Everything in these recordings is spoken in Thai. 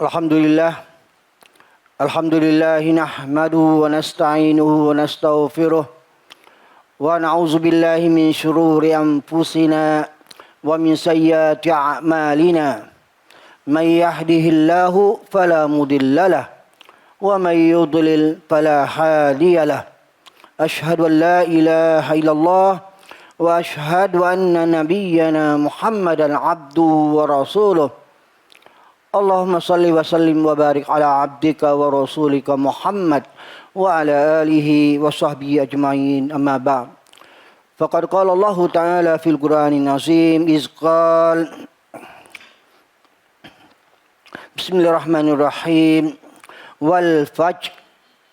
الحمد لله الحمد لله نحمده ونستعينه ونستغفره ونعوذ بالله من شرور أنفسنا ومن سيئات أعمالنا من يهده الله فلا مضل له ومن يضلل فلا هادي له أشهد أن لا إله إلا الله وأشهد أن نبينا محمدا عبده ورسوله اللهم صل وسلم وبارك على عبدك ورسولك محمد وعلى آله وصحبه أجمعين. أما بعد فقد قال الله تعالى في القرآن العظيم إذ قال بسم الله الرحمن الرحيم والفجر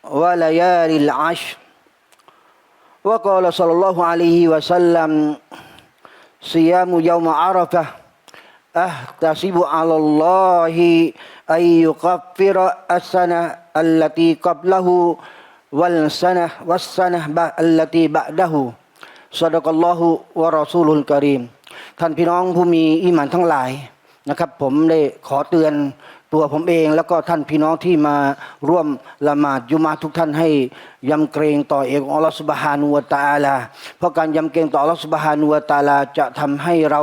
وليالي العشر. وقال صلى الله عليه وسلم صيام يوم عرفة. أحتسب على الله أن يكفر السنة التي قبله والسنة والسنة التي بعده صدق الله ورسوله الكريم ท่านพี่น้องผู้มีอิหมานทั้งหลายนะครับ ผมได้ขอเตือน ตัวผมเองแล้วก็ท่านพี่น้องที่มาร่วมละหมาดยุมาทุกท่านให้ยำเกรงต่อเอกอัลลอฮฺสุบฮานุวะตาลา เพราะการยำเกรงต่ออัลลอฮฺสุบฮานุวะตาลาจะทำให้เรา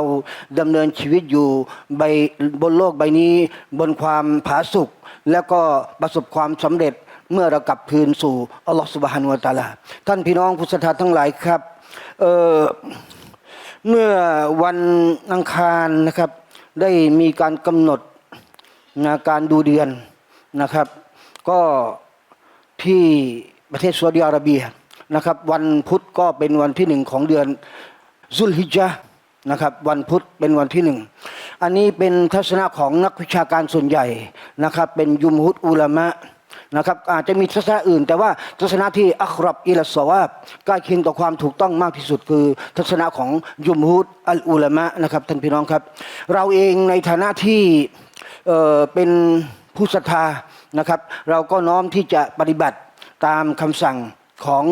ดำเนินชีวิตอยู่ใบบนโลกใบนี้บนความผาสุกแล้วก็ประสบความสำเร็จเมื่อเรากลับคืนสู่อัลลอฮฺสุบฮานุวะตาลา ท่านพี่น้องผู้ศรัทธาทั้งหลายครับเออเมื่อวันอังคารนะครับได้มีการกำหนด นะการดูเดือนนะครับ ก็ที่ประเทศซาอุดิอาระเบียนะครับ วันพุธก็เป็นวันที่หนึ่งของเดือนซุลฮิจญะนะครับ วันพุธเป็นวันที่หนึ่งอันนี้เป็นทัศนะของนักวิชาการส่วนใหญ่นะครับ เป็นยุมฮุดอุลามะ นะครับอาจจะมีทัศนะอื่น แต่ว่าทัศนะที่อัครับอิลสวาบใกล้เคียงต่อความถูกต้องมากที่สุด คือทัศนะของยุมฮุดอัลอุลามะนะครับท่านพี่น้องครับ เราเองในฐานะที่เอ่อเป็นผู้ศรัทธานะครับ เราก็น้อมที่จะปฏิบัติตามคำสั่งของ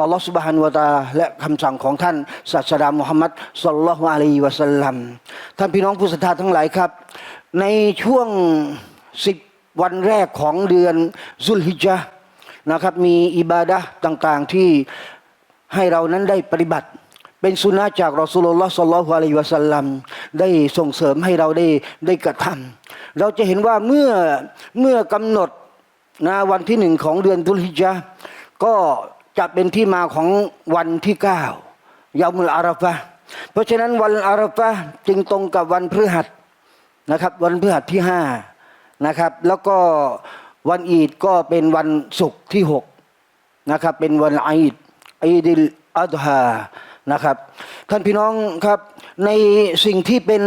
อัลลอฮฺสุบฮานุวะตาและคำสั่งของท่านศาสดามุฮัมมัดสุลลัลฮุอะลัยวะสัลลัมท่านพี่น้องผู้ศรัทธาทั้งหลายครับ ในช่วงสิบ วันแรกของเดือนซุลฮิจญะห์นะครับ มีอิบาดะห์ต่างๆที่ให้เรานั้นได้ปฏิบัติ เป็นสุนนะจากรอสูลุลลอฮ์สัลลัลฮุอะลัยฮิวะสัลลัมได้ส่งเสริมให้เราได้ได้กระทำเราจะเห็นว่าเมื่อเมื่อกำหนดนะวันที่หนึ่งของเดือนซุลฮิจญะห์ก็จะเป็นที่มาของวันที่เก้ายามุลอาราฟะเพราะฉะนั้นวันอาราฟะจึงตรงกับวันพฤหัสนะครับ วันพฤหัสที่ห้า นะครับ แล้วก็วันอีดก็เป็นวันศุกร์ที่หกนะครับเป็นวันอีดอีดิลอัฎฮานะครับ ท่านพี่น้องครับในสิ่งที่เป็น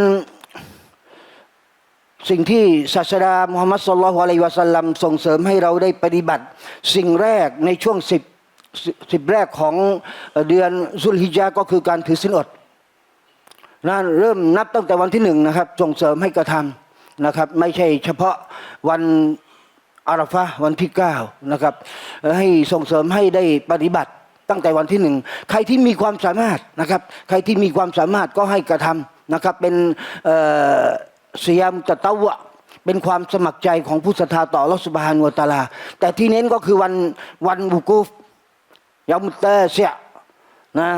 สิ่งที่ศาสดามุฮัมมัดสุลลัลฮุอะลัยวะสัลลัมส่งเสริมให้เราได้ปฏิบัติ สิ่งแรกในช่วงสิบสิบแรกของเดือนซุลฮิจญะห์ก็คือการถือศีลอดนั่นเริ่มนับตั้งแต่วันที่หนึ่งนะครับ ส่งเสริมให้กระทำ นะครับ ไม่ใช่เฉพาะวันอาราฟะวันที่เก้านะครับให้ส่งเสริมให้ได้ปฏิบัติตั้งแต่วันที่หนึ่งใครที่มีความสามารถนะครับ ใครที่มีความสามารถก็ให้กระทำนะครับ เป็นเสียมตะตะวะเป็นความสมัครใจของผู้ศรัทธาต่ออัสุบฮานวตาลา แต่ที่เน้นก็คือวันวันบุกูฟยามุตเตเซีย นะ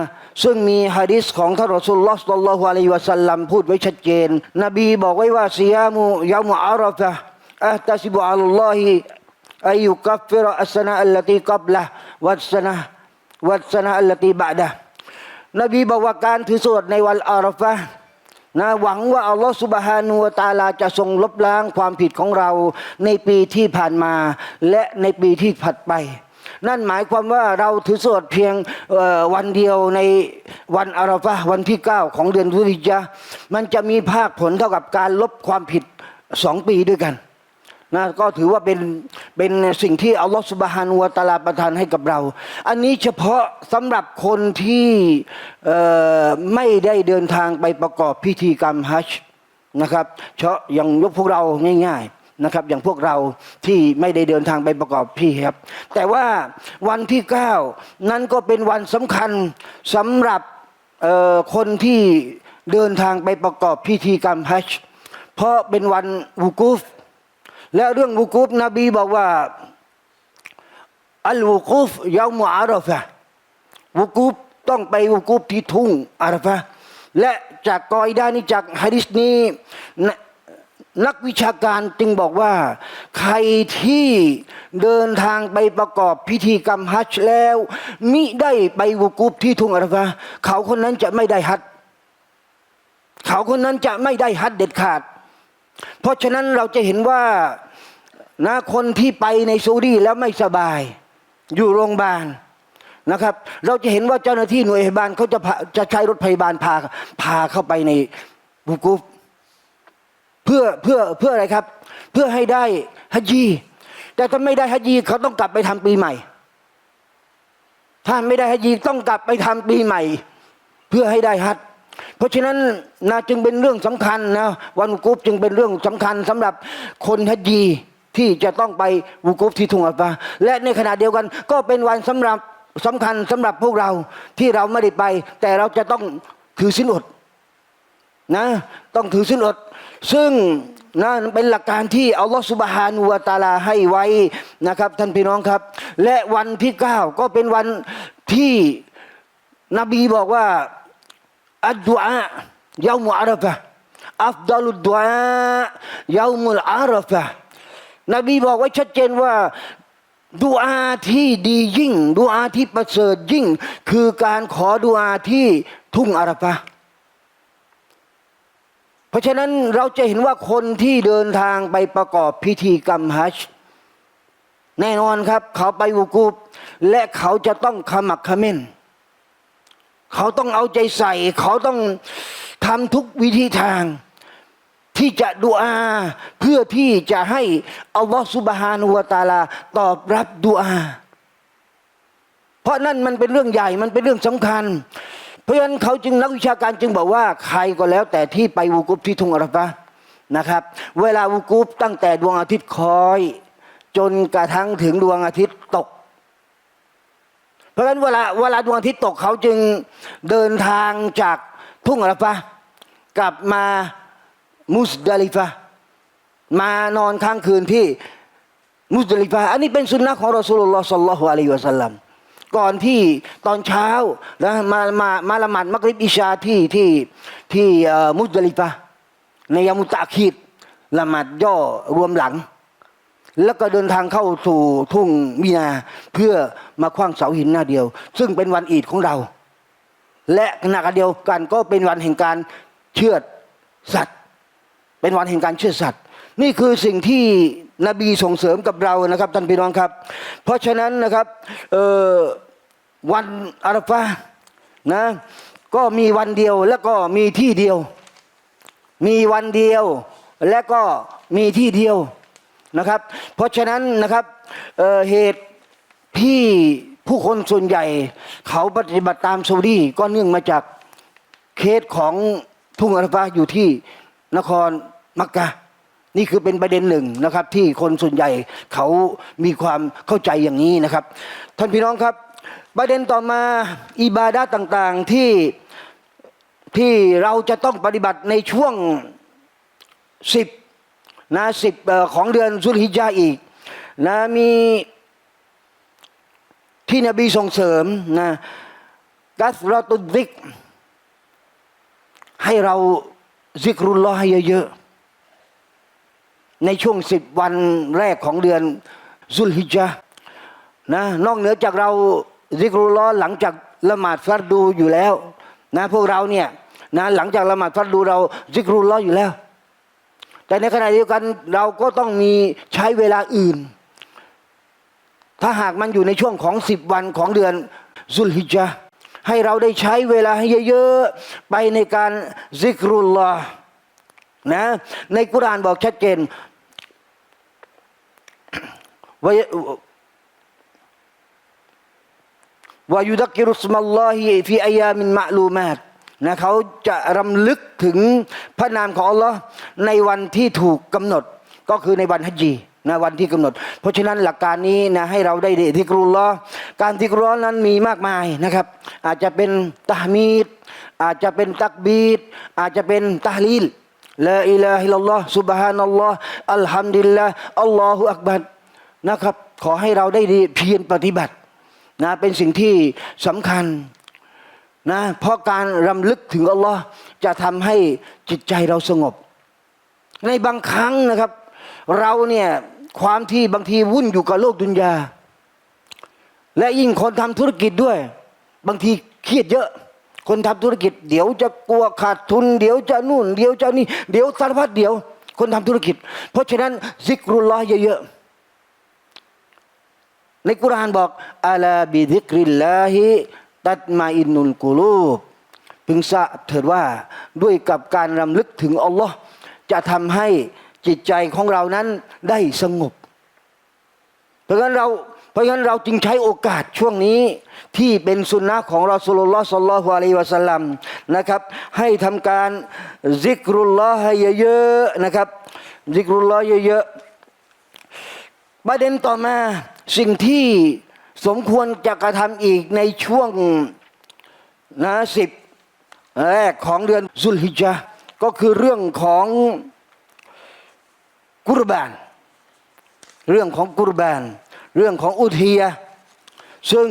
ซึ่งมีฮะดิษของท่านรอสูลลอฮ์สัลลัลลอฮุอะลัยฮิวะสัลลัมพูดไว้ชัดเจน นบีบอกไว้ว่าซิยามุยามุอารฟะอัตซิบุอัลลอฮิอายุกัฟฟิรอัสนะอัลลตีกับละวัสนะวัสนะอัลลตีบะดะนบีบอกว่าการถือสวดในวันอารฟะนะหวังว่าอัลลอฮฺสุบฮานูตาลาจะทรงลบล้างความผิดของเราในปีที่ผ่านมา และในปีที่ผัดไป นั่นหมายความว่าเราถือสวดเพียงวันเดียวในวันอาราฟะวันที่ 9 ของเดือนทุริจยะห์มันจะมีภาคผลเท่ากับการลบความผิดสองปีด้วยกันนะก็ถือว่าเป็นเป็นสิ่งที่อัลลอฮฺสุบฮานุวตาลาประทานให้กับเรา อันนี้เฉพาะสำหรับคนที่ไม่ได้เดินทางไปประกอบพิธีกรรมฮัจญ์นะครับเฉพาะอย่างยกพวกเราง่าย ๆ นะครับอย่างพวกเราที่ไม่ได้เดินทางไปประกอบพี่ครับ แต่ว่าวันที่เก้านั้นก็เป็นวันสำคัญสำหรับคนที่เดินทางไปประกอบพิธีกรรมฮัจเพราะเป็นวันวูกูฟและเรื่องวุกูฟนบีบอกว่าอัลวุกูฟยามอาราฟะวุกูฟต้องไปวุกูฟที่ทุ่งอาราฟะและจากกอยดานี้จากฮะดิษนี้ นักวิชาการจึงบอกว่า ใครที่เดินทางไปประกอบพิธีกรรมฮัจญ์แล้ว มิได้ไปวุกูฟที่ทุ่งอาราฟะเขาคนนั้นจะไม่ได้ฮัจญ์เขาคนนั้นจะไม่ได้ฮัจญ์เด็ดขาด เพราะฉะนั้นเราจะเห็นว่านะคนที่ไปในซาอุดีแล้วไม่สบาย อยู่โรงพยาบาลนะครับ เราจะเห็นว่าเจ้าหน้าที่หน่วยพยาบาลเขาจะจะใช้รถพยาบาลพาพาเข้าไปในบุกุฟ เพื่อเพื่อเพื่ออะไรครับ เพื่อให้ได้ฮัจญีแต่ถ้าไม่ได้ฮัจญีเขาต้องกลับไปทำปีใหม่ ถ้าไม่ได้ฮัจญีต้องกลับไปทำปีใหม่ เพื่อให้ได้ฮัจเพราะฉะนั้นนะจึงเป็นเรื่องสำคัญนะวันวุกุฟจึงเป็นเรื่องสำคัญสำหรับคนฮัจญีที่จะต้องไปวุกุฟที่ทุ่งอาฟาและในขณะเดียวกันก็เป็นวันสำหรับสำคัญสำหรับพวกเราที่เราไม่ได้ไป แต่เราจะต้องถือสินอด นะ ต้องถือสินอด ซึ่งนะเป็นหลักการที่อัลลอฮฺสุบฮานุวตาลาให้ไว้นะครับ ท่านพี่น้องครับ และวันที่เก้าก็เป็นวันที่นบีบอกว่าอัดดุอาเยามุอาราฟะอัฟดัลุดดุอาเยามุลอาราฟะนบีบอกไว้ชัดเจนว่าดุอาที่ดียิ่งดุอาที่ประเสริฐยิ่ง คือการขอดุอาที่ทุ่งอาราฟะ ราะฉะนั้นเราจะเห็นว่าคนที่เดินทางไปประกอบพิธีกรรมฮัจญ์แน่นอนครับ เขาไปวุกูบและเขาจะต้องขมักขม้น เขาต้องเอาใจใส่ เขาต้องทำทุกวิธีทาง ที่จะดูอาเพื่อที่จะให้อัลลอฮฺสุบฮานุวะตาลาตอบรับดูอา เพราะนั่นมันเป็นเรื่องใหญ่มันเป็นเรื่องสำคัญ เพราะฉะนั้นเขาจึงนักวิชาการจึงบอกว่าใครก็แล้วแต่ที่ไปวูกุฟที่ทุ่งอาราฟะนะครับ เวลาวูกุฟตั้งแต่ดวงอาทิตย์คอย จนกระทั่งถึงดวงอาทิตย์ตก เพราะฉะนั้นเวลาเวลาดวงอาทิตย์ตกเขาจึงเดินทางจากทุ่งอาราฟะกลับมามุสดาลิฟะมานอนค้างคืนที่มุสดาลิฟะอันนี้เป็นสุนนะของรอสูลุลลอฮ์สัลลัลลอฮุอะลัยฮิวะสัลลัม ก่อนที่ตอนเช้านะมามามาละหมาดมักริบอิชาที่ที่ที่มุสดลิฟะในยามุตะคีดละหมาดย่อรวมหลัง แล้วก็เดินทางเข้าสู่ทุ่งมีนา เพื่อมาคว้างเสาหินหน้าเดียว ซึ่งเป็นวันอีดของเรา และขณะเดียวกันก็เป็นวันแห่งการเชือดสัตว์ เป็นวันแห่งการเชื่อสัตว์ นี่คือสิ่งที่นบีส่งเสริมกับเรานะครับท่านพี่น้องครับ เพราะฉะนั้นนะครับเออ วันอาราฟานะ ก็มีวันเดียวแล้วก็มีที่เดียว มีวันเดียวและก็มีที่เดียวนะครับ เพราะฉะนั้นนะครับเเหตุที่ผู้คนส่วนใหญ่ เขาปฏิบัติตามซาอุดีก็เนื่องมาจากเคสของทุ่งอาราฟาอยู่ที่นครมักกะนี่คือเป็นประเด็นหนึ่งนะครับ ที่คนส่วนใหญ่เขามีความเข้าใจอย่างนี้นะครับ ท่านพี่น้องครับ ประเด็นต่อมาอิบาดะห์ต่างๆที่ที่เราจะต้องปฏิบัติในช่วงสิบนะสิบของเดือนสุลฮิจาอีกนะมีที่นบีส่งเสริมนะกัสรตุดิก ให้เราซิกรุลลอฮ์ให้เยอะๆในช่วงสิบวันแรกของเดือนซุลฮิจญะห์นะนอกเหนือจากเรา ซิกรุลลอฮ์หลังจากละหมาดฟัดดูอยู่แล้ว นะพวกเราเนี่ยนะหลังจากละหมาดฟัดดูเราซิกรุลลอฮ์อยู่แล้ว แต่ในขณะเดียวกันเราก็ต้องมีใช้เวลาอื่น ถ้าหากมันอยู่ในช่วงของสิบวันของเดือนซุลฮิจญะให้เราได้ใช้เวลาให้เยอะๆ ไปในการซิกรุลลอฮ์นะ ในกุรานบอกชัดเจน วายุดักกิรุสมัลลอฮิฟีอายามินมะลูมาตนะเขาจะรำลึกถึงพระนามของอัลลอฮ์ในวันที่ถูกกำหนดก็คือในวันฮัจญีนะวันที่กำหนด เพราะฉะนั้นหลักการนี้นะให้เราได้ทิกรุลลอฮ์การทิกรุลลอฮ์นั้นมีมากมายนะครับ อาจจะเป็นตะฮมีดอาจจะเป็นตักบีดอาจจะเป็นตะฮลีลลาอิลาฮิลลอฮ์ซุบฮานัลลอฮ์อัลฮัมดุลิลลาอัลลอฮุอักบัรนะครับ ขอให้เราได้เพียรปฏิบัติ นะเป็นสิ่งที่สำคัญนะเพราะการรำลึกถึงอัลลอฮ์จะทำให้จิตใจเราสงบ ในบางครั้งนะครับ เราเนี่ยความที่บางทีวุ่นอยู่กับโลกดุนยา และยิ่งคนทำธุรกิจด้วย บางทีเครียดเยอะ คนทำธุรกิจ เดี๋ยวจะกลัวขาดทุน เดี๋ยวจะนู่น เดี๋ยวจะนี่ เดี๋ยวสารพัดเดี๋ยว คนทำธุรกิจ เพราะฉะนั้นซิกรุลลอฮ์เยอะๆ ในกุรานบอกอาลาบิซิกริลลาฮิตัดมาอินนุลกุลูบพึงทราบเถิดว่าด้วยกับการรำลึกถึงอัลลอฮ์จะทำให้จิตใจของเรานั้นได้สงบ เพราะฉะนั้นเราเพราะฉะนั้นเราจึงใช้โอกาสช่วงนี้ที่เป็นสุนนะของเรอสุลลอฮ์สัลลัลลฮุอะลัยฮิวะสัลลัมนะครับ ให้ทำการซิกรุลลอฮ์ให้เยอะๆนะครับซิกรุลลอฮ์เยอะๆประเด็นต่อมา สิ่งที่สมควรจะกระทำอีกในช่วงนะสิบแรกของเดือนซุลฮิจญะก็คือเรื่องของกุรบาน เรื่องของกุรบาน เรื่องของอุทีย ซึ่ง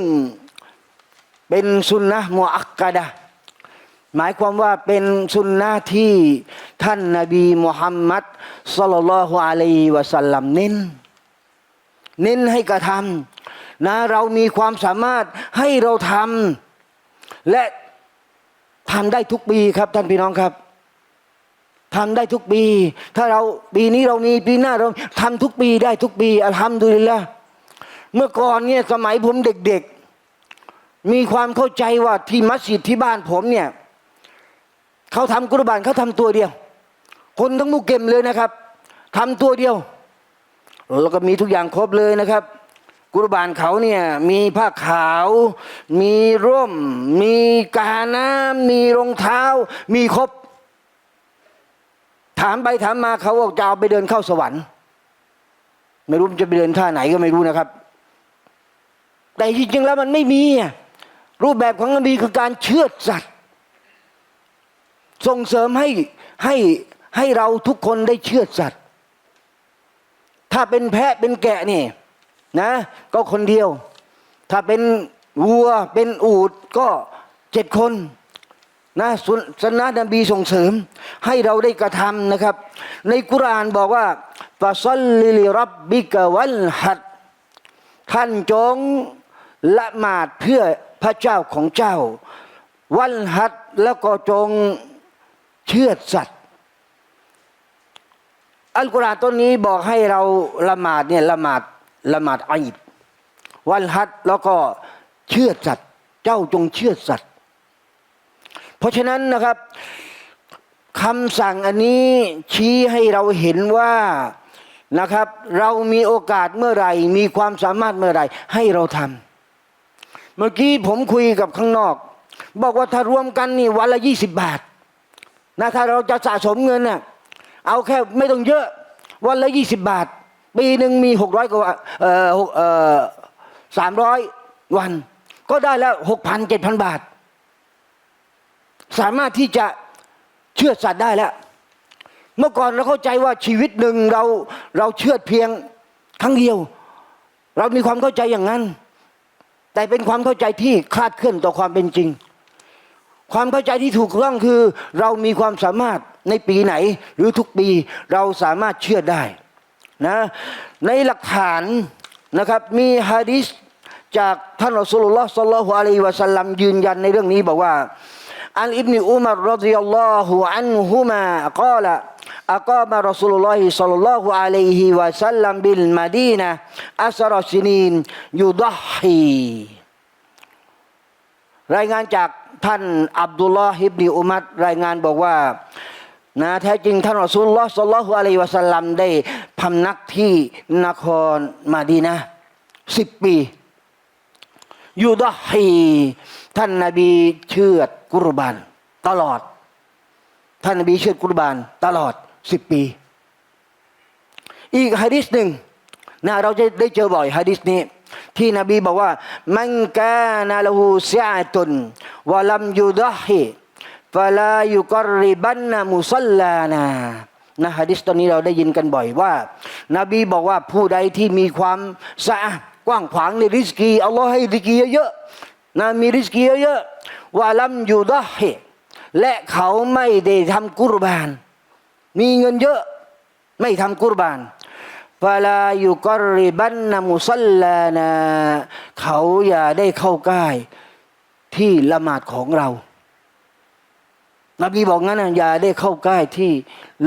เป็นสุนนะมุอักกะดะหมายความว่าเป็นสุนนะที่ท่านนาบีมุฮัมมัดสลลัลลอฮุอะลัยวะสัลลัมเน้น เน้นให้กระทำนะเรามีความสามารถให้เราทำและทำได้ทุกปีครับท่านพี่น้องครับทำได้ทุกปี ถ้าเราปีนี้เรามีปีหน้าเราทำทุกปีได้ทุกปีอัลฮัมดุลิลละเมื่อก่อนเนี่ยสมัยผมเด็กๆ มีความเข้าใจว่าที่มัสยิดที่บ้านผมเนี่ยเขาทำกุรบานเขาทำตัวเดียว คนทั้งมุกเก็มเลยนะครับทำตัวเดียว แล้วก็มีทุกอย่างครบเลยนะครับ กุรบานเขาเนี่ยมีผ้าขาว มีร่ม มีกาน้ำมีรองเท้า มีครบ ถามไปถามมาเขาบอกจะเอาไปเดินเข้าสวรรค์ ไม่รู้มันจะไปเดินท่าไหนก็ไม่รู้นะครับ แต่จริงๆแล้วมันไม่มี รูปแบบของนบีคือการเชื่อสัตว์ส่งเสริมให้ให้ให้เราทุกคนได้เชื่อสัตว ถ้าเป็นแพะเป็นแกะนี่นะ ก็คนเดียว ถ้าเป็นวัวเป็นอูดก็เจ็ดคนนะสุนสนะนบีส่งเสริม ให้เราได้กระทำนะครับ ในกุรานบอกว่าฟาซลลิลิรับบิกวัลฮัด ท่านจงละหมาดเพื่อพระเจ้าของเจ้า วันฮัดแล้วก็จงเชื่อสัตว์ อัลกุรอานต้นนี้บอกให้เราละหมาดเนี่ยละหมาดละหมาดอีดวันฮัดแล้วก็เชื่อสัตว์เจ้าจงเชื่อสัตว์เพราะฉะนั้นนะครับคำสั่งอันนี้ชี้ให้เราเห็นว่านะครับ เรามีโอกาสเมื่อไหร่ มีความสามารถเมื่อไหร่ ให้เราทำเมื่อกี้ผมคุยกับข้างนอก บอกว่าถ้ารวมกันนี่วันละยี่สิบบาทนะถ้าเราจะสะสมเงินน่ะ เอาแค่ไม่ต้องเยอะ วันละยี่สิบบาท ปีหนึ่งมีหกร้อยกว่าเอ่อหกเอ่อสามร้อยวัน ก็ได้แล้วหกพันเจ็ดพันบาท สามารถที่จะเชื่อสัตว์ได้แล้ว เมื่อก่อนเราเข้าใจว่าชีวิตหนึ่งเราเราเชื่อเพียงครั้งเดียว เรามีความเข้าใจอย่างนั้น แต่เป็นความเข้าใจที่คลาดเคลื่อนต่อความเป็นจริง ความเข้าใจที่ถูกต้องคือ เรามีความสามารถในปีไหน หรือทุกปีเราสามารถเชื่อได้นะในหลักฐานนะครับมีฮะดิษจากท่านอัสลลอฮ์สัลลัลลอฮุอะลัยฮิวะสัลลัมยืนยันในเรื่องนี้บอกว่า عن ابن عمر رضي الله عنهما قال أقام رسول الله صلى الله عليه وسلم بالمدينة عشر سنين يضحي รายงานจาก ท่านอับดุลลอฮิบนีอุมัดรายงานบอกว่านะแท้จริงท่านอัสุลลอฮ์สัลลัลฮุอะลัยวะสัลลัมได้พำนักที่นครมาดีนะสิบปียูดะฮีท่านนบีเชื่อดกุรบานตลอด ท่านนบีเชื่อดกุรบานตลอดสิบปี อีกฮะดิษหนึ่งนะเราจะได้เจอบ่อยฮะดิษนี้ ที่นบีบอกว่ามันกานาลหูเสียตุนวะลัมยูดฮีฟาลายุกรริบันนามุซัลลานานะฮะดิษตอนนี้เราได้ยินกันบ่อยว่า นบีบอกว่าผู้ใดที่มีความสะอาดกว้างขวางในริสกีอัลลอฮ์ให้ริสกีเยอะๆนะมีริสกีเยอะๆว่าลัมยูดฮิและเขาไม่ได้ทำกุรบาน มีเงินเยอะไม่ทำกุรบาน ฟาลาอยุกรริบันนามุซัลลานา เขาอย่าได้เข้าใกล้ที่ละหมาดของเรา นบีบอกงั้นนะอย่าได้เข้าใกล้ที่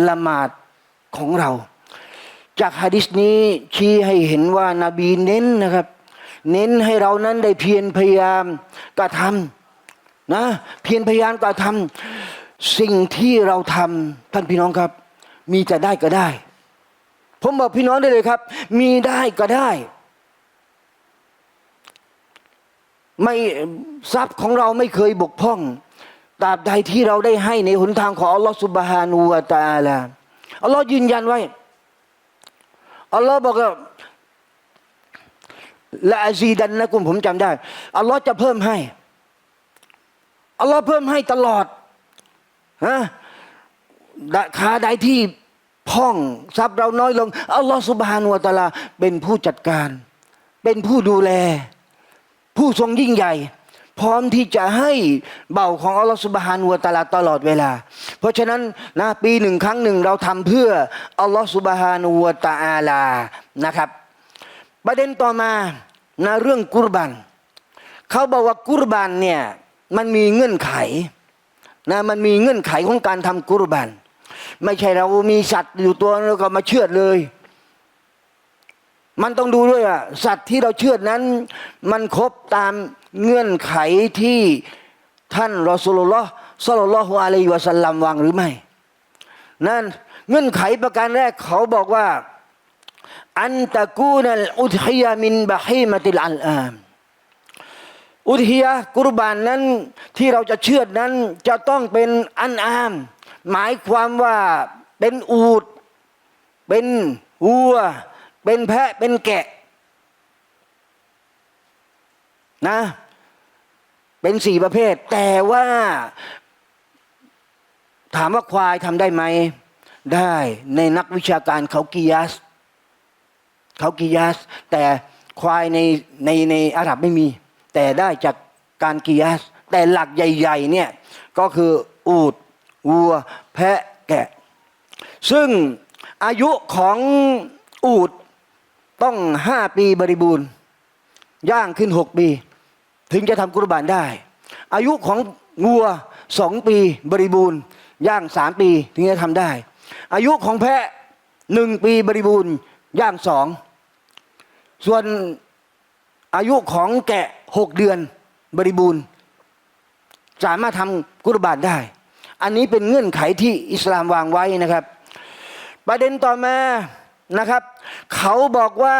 ละหมาดของเรา จากฮะดิษนี้ชี้ให้เห็นว่านาบีเน้นนะครับ เน้นให้เรานั้นได้เพียรพยายามกระทำนะ เพียรพยายามกระทำสิ่งที่เราทำท่านพี่น้องครับ มีจะได้ก็ได้ ผมบอกพี่น้องได้เลยครับ มีได้ก็ได้ ไม่ทรัพย์ของเราไม่เคยบกพร่องตราบใดที่เราได้ให้ในหนทางของอัลลอฮฺสุบฮานูวะตาลาอัลลอฮ์ยืนยันไว้อัลลอฮ์บอกว่าละอาซีดันนะกุมผมจำได้อัลลอฮ์จะเพิ่มให้อัลลอฮ์เพิ่มให้ตลอดฮะราคาใดที่ พ่องทรัพย์เราน้อยลงอัลลอฮ์สุบฮานุวะตาลาเป็นผู้จัดการ เป็นผู้ดูแล ผู้ทรงยิ่งใหญ่ พร้อมที่จะให้เบาของอัลลอฮฺสุบฮานุวะตาลาตลอดเวลา เพราะฉะนั้นนะปีหนึ่งครั้งหนึ่งเราทำเพื่ออัลลอฮฺสุบฮานุวะตะอาลานะครับ ประเด็นต่อมานะเรื่องกุรบันเขาบอกว่ากุรบันเนี่ยมันมีเงื่อนไขนะมันมีเงื่อนไขของการทำกุรบัน ไม่ใช่เรามีสัตว์อยู่ตัวแล้วก็มาเชือดเลย มันต้องดูด้วยอะสัตว์ที่เราเชื่อดนั้น มันครบตามเงื่อนไขที่ท่านรอสุลลอฮ์สัลลัลลอฮุอะลัยฮิวะสัลลัมวางหรือไม่ นั่นเงื่อนไขประการแรกเขาบอกว่า อันตะกูนัลอุทฮิยามินบะฮีมะติลอัลอามอุทฮิยะกุรบานนั้นที่เราจะเชื่อดนั้นจะต้องเป็นอันอาม หมายความว่าเป็นอูด เป็นวัว เป็นแพะเป็นแกะ นะ เป็นสี่ประเภท แต่ว่า ถามว่าควายทำได้ไหม ได้ในนักวิชาการเขากิยาสเขากิยาส แต่ควายในในในอาหรับไม่มี แต่ได้จากการกิยาส แต่หลักใหญ่ ๆ เนี่ย ก็คืออูด วัว แพะแกะ ซึ่งอายุของอูดต้องห้าปีบริบูรณ์ ย่างขึ้นหกปี ถึงจะทำกุรบานได้ อายุของงัวสองปีบริบูรณ์ ย่างสามปีถึงจะทำได้ อายุของแพะหนึ่งปีบริบูรณ์ ย่างสองส่วนอายุของแกะหกเดือนบริบูรณ์ สามารถทำกุรบานได้ อันนี้เป็นเงื่อนไขที่อิสลามวางไว้นะครับ ประเด็นต่อมานะครับ เขาบอกว่า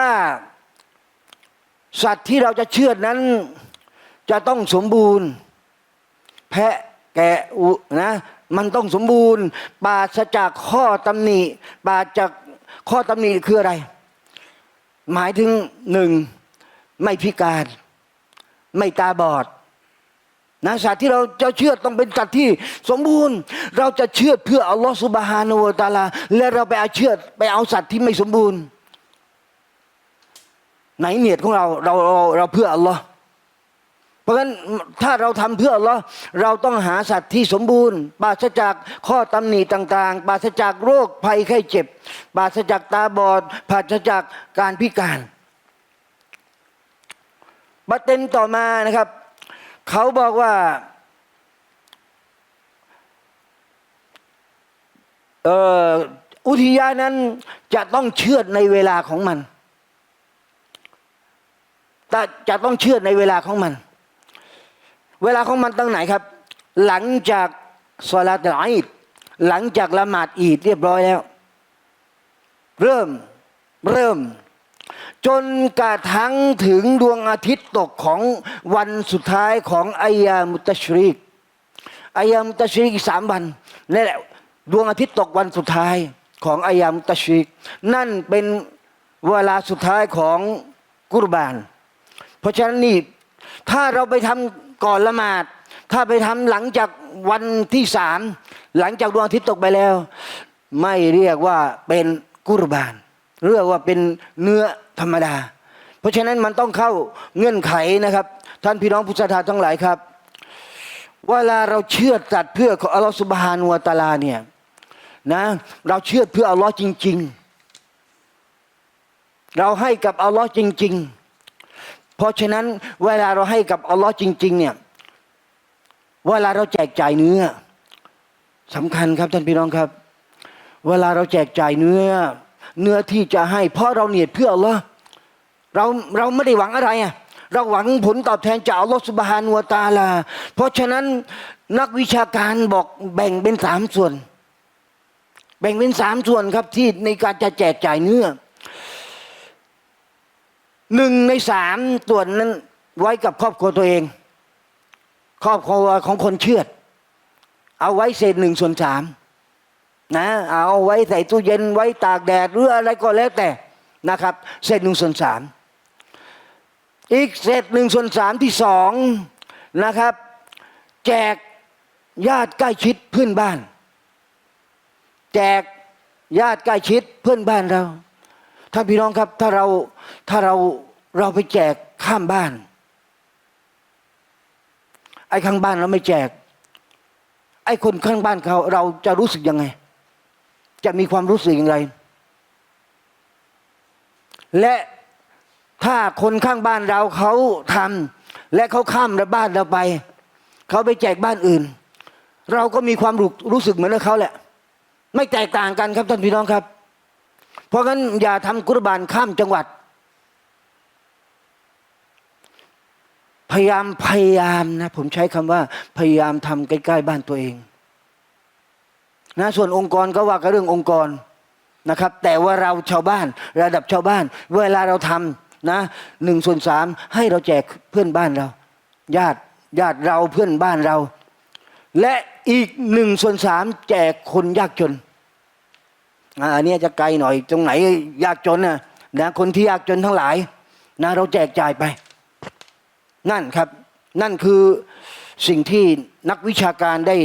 สัตว์ที่เราจะเชือดนั้น จะต้องสมบูรณ์ แพะแกะอุนะมันต้องสมบูรณ์ปราศจากข้อตำหนิปราศจากข้อตำหนิคืออะไร หมายถึงหนึ่งไม่พิการ ไม่ตาบอด นะสัตว์ที่เราจะเชื่อต้องเป็นสัตว์ที่สมบูรณ์ เราจะเชื่อเพื่ออัลลอฮฺสุบฮานาอูตะอาลา และเราไปเอาเชื่อไปเอาสัตว์ที่ไม่สมบูรณ์ ไหนเนียดของเราเราเราเราเพื่ออัลลอฮ์เพราะฉะนั้นถ้าเราทำเพื่ออัลลอฮ์เราต้องหาสัตว์ที่สมบูรณ์ปราศจากข้อตำหนิต่าง ๆ ปราศจากโรคภัยไข้เจ็บ ปราศจากตาบอดปราศจากการพิการประเด็นต่อมานะครับ เขาบอกว่าเอออุทยานั้นจะต้องเชื่อในเวลาของมันแต่จะต้องเชื่อในเวลาของมัน เวลาของมันตั้งไหนครับ หลังจากสลาตอีดหลังจากละหมาดอีดเรียบร้อยแล้ว เริ่มเริ่ม จนกระทั่งถึงดวงอาทิตย์ตกของวันสุดท้ายของอายามุตชริกอายามุตชริกสามวันนี่แหละดวงอาทิตย์ตกวันสุดท้ายของอายามุตชริก นั่นเป็นเวลาสุดท้ายของกุรบาน เพราะฉะนั้นนี่ถ้าเราไปทำก่อนละหมาด ถ้าไปทำหลังจากวันที่สามหลังจากดวงอาทิตย์ตกไปแล้ว ไม่เรียกว่าเป็นกุรบาน เรียกว่าเป็นเนื้อธรรมดา เพราะฉะนั้นมันต้องเข้าเงื่อนไขนะครับ ท่านพี่น้องผู้ศรัทธาทั้งหลายครับเวลาเราเชื่อดสัตว์เพื่อของอัลลอฮฺสุบฮานุวะตาลาเนี่ยนะเราเชื่อเพื่ออัลลอฮ์จริง ๆ เราให้กับอัลลอฮ์จริง ๆ เพราะฉะนั้นเวลาเราให้กับอัลลอฮ์จริง ๆ เนี่ยเวลาเราแจกจ่ายเนื้อสำคัญครับท่านพี่น้องครับ เวลาเราแจกจ่ายเนื้อ เนื้อที่จะให้ เพราะเราเนียดเพื่ออัลลอฮ์เราเราไม่ได้หวังอะไรอะเราหวังผลตอบแทนจากอัลลอฮ์สุบฮานุวตาลา เพราะฉะนั้นนักวิชาการบอกแบ่งเป็นสามส่วน แบ่งเป็นสามส่วนครับที่ในการจะแจกจ่ายเนื้อหนึ่งในสามส่วนนั้นไว้กับครอบครัวตัวเอง ครอบครัวของคนเชื่อด เอาไว้เศษหนึ่งส่วนสาม นะเอาไว้ใส่ตู้เย็นไว้ตากแดดหรืออะไรก็แล้วแต่นะครับ เศษหนึ่งส่วนสามอีกเศษหนึ่งส่วนสามที่สองนะครับ แจกญาติใกล้ชิดเพื่อนบ้าน แจกญาติใกล้ชิดเพื่อนบ้านเราท่านพี่น้องครับถ้าเราถ้าเราเราไปแจกข้ามบ้าน ไอ้ข้างบ้านเราไม่แจก ไอ้คนข้างบ้านเขาเราจะรู้สึกยังไง จะมีความรู้สึกอย่างไร และถ้าคนข้างบ้านเราเขาทำและเขาข้ามระบ้านเราไป เขาไปแจกบ้านอื่น เราก็มีความรู้รู้สึกเหมือนเขาแหละ ไม่แตกต่างกันครับท่านพี่น้องครับ เพราะงั้นอย่าทำกุรบานข้ามจังหวัด พยายามพยายามนะ ผมใช้คำว่า พยายามทำใกล้ๆบ้านตัวเอง นะส่วนองค์กรก็ว่ากันเรื่ององค์กรนะครับ แต่ว่าเราชาวบ้านระดับชาวบ้าน เวลาเราทำนะหนึ่งส่วนสามให้เราแจกเพื่อนบ้านเรา ญาติญาติเราเพื่อนบ้านเรา และอีกหนึ่งส่วนสามแจกคนยากจนอันนี้จะไกลหน่อยตรงไหนยากจนนะนะคนที่ยากจนทั้งหลายนะเราแจกจ่ายไป นั่นครับ นั่นคือ สิ่งที่นักวิชาการได้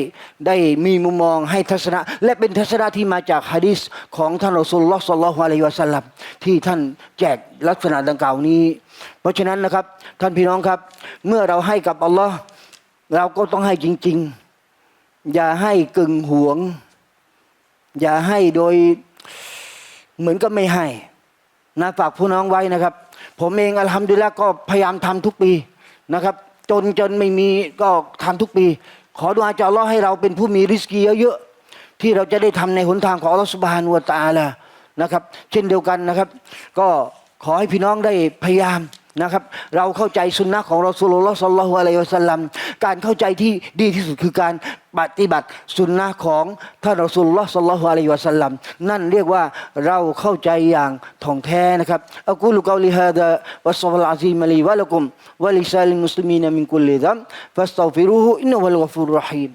ได้มีมุมมองให้ทัศนะ และเป็นทัศนะที่มาจากฮะดิษของท่านรอสูลลอฮ์สัลลัลฮุอะลัยฮิวะสัลลัมที่ท่านแจกลักษณะดังกล่าวนี้ เพราะฉะนั้นนะครับท่านพี่น้องครับ เมื่อเราให้กับอัลลอฮ์เราก็ต้องให้จริง ๆ อย่าให้กึ่งหวง อย่าให้โดยเหมือนก็ไม่ให้นะฝากผู้น้องไว้นะครับ ผมเองอัลฮัมดุลิลละก็พยายามทำทุกปีนะครับ จนจนไม่มีก็ทำทุกปี ขอดุอาจากอัลลอให้เราเป็นผู้มีริสกีเยอะๆที่เราจะได้ทำในหนทางของอัลลอฮฺสุบฮานุวตาละนะครับ เช่นเดียวกันนะครับ ก็ขอให้พี่น้องได้พยายาม นะครับ เราเข้าใจสุนนะของเราสุลลัลสัลลัลฮุอะลัยฮิวะสัลลัมการเข้าใจที่ดีที่สุดคือการปฏิบัติสุนนะของท่านรอสูลลอฮ์สัลลัลฮุอะลัยฮิวะสัลลัมนั่นเรียกว่าเราเข้าใจอย่างถ่องแท้นะครับอักูลุกอลิฮะดะวัสซัลลอาซีมะลีวะลักุมวะลิซาลิมุสลิมีนมินกุลลิซัมฟัสตัฟิรูฮุอินนะฮุวัลกอฟูรุรราะฮีม